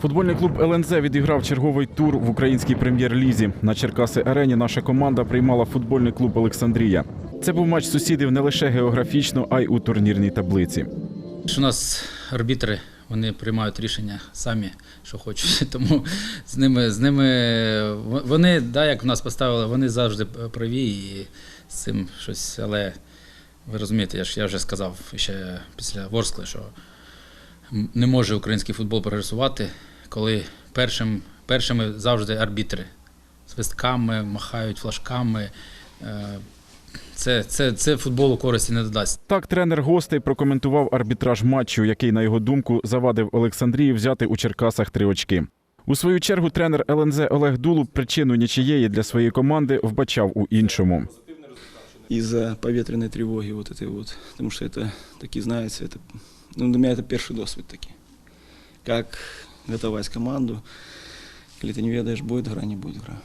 Футбольний клуб ЛНЗ відіграв черговий тур в українській прем'єр-лізі. На Черкаси Арені наша команда приймала футбольний клуб Олександрія. Це був матч сусідів не лише географічно, а й у турнірній таблиці. У нас арбітри, вони приймають рішення самі, що хочуть. Тому з ними, з ними вони, да, як нас поставили, вони завжди праві і з цим щось. Але ви розумієте, я ж я вже сказав ще після Ворскли, що не може український футбол прогресувати, коли першим, першими завжди арбітри. Свистками, махають флажками. Е, Це, це, це футболу користі не додасть. Так, тренер гостей прокоментував арбітраж матчу, який, на його думку, завадив Олександрії взяти у Черкасах три очки. У свою чергу тренер ЛНЗ Олег Дулуб причину нічиєї для своєї команди вбачав у іншому. из-за поветренной тревоги вот этой вот. Потому что это, такие, знаете, это, ну, для меня это первый досвид такие. Как готовать команду, Коли ти не ведаєш, буде гра, не буде гра.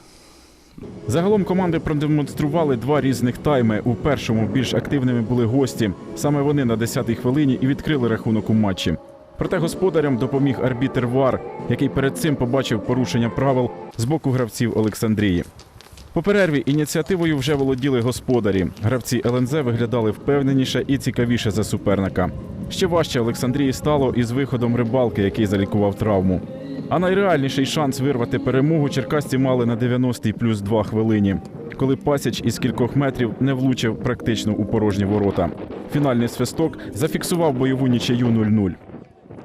Загалом команди продемонстрували два різних тайми. У першому більш активними були гості. Саме вони на 10-й хвилині і відкрили рахунок у матчі. Проте господарям допоміг арбітер Вар, який перед цим побачив порушення правил з боку гравців Олександрії. По перерві ініціативою вже володіли господарі. Гравці ЛНЗ виглядали впевненіше і цікавіше за суперника. Ще важче Олександрії стало із виходом рибалки, який залікував травму. А найреальніший шанс вирвати перемогу черкасці мали на 90-й плюс 2 хвилині, коли пасіч із кількох метрів не влучив практично у порожні ворота. Фінальний свисток зафіксував бойову нічию 0-0.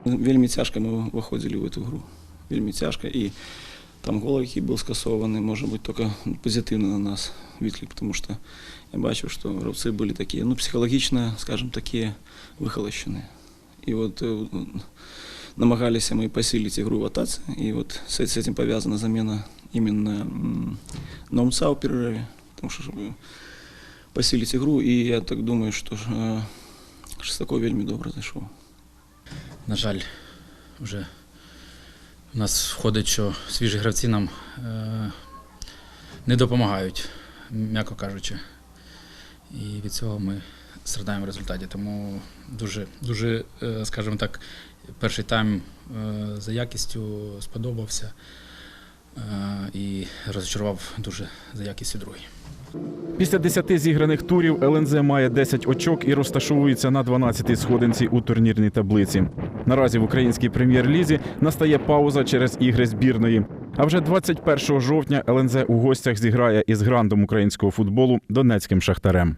Вельми тяжко ми виходили в эту гру. Вельми тяжко. І там гол, який був скасований, може бути тільки позитивно на нас відклик, тому що я бачив, що гравці були такі, ну, психологічно, скажімо, такі вихолощені. І от е, намагалися ми посилити ігру в атаці, і от з, з цим пов'язана заміна іменно м, Номца у перерыве, тому що щоб посилити ігру, і я так думаю, що е, Шестаков вельми добре зайшов. На жаль, вже у нас входить, що свіжі гравці нам е, не допомагають, м'яко кажучи. І від цього ми страдаємо в результаті. Тому дуже, дуже, е, скажімо так, перший тайм е, за якістю сподобався і розчарував дуже за якістю другий. Після 10 зіграних турів ЛНЗ має 10 очок і розташовується на 12-й сходинці у турнірній таблиці. Наразі в українській прем'єр-лізі настає пауза через ігри збірної. А вже 21 жовтня ЛНЗ у гостях зіграє із грандом українського футболу Донецьким шахтарем.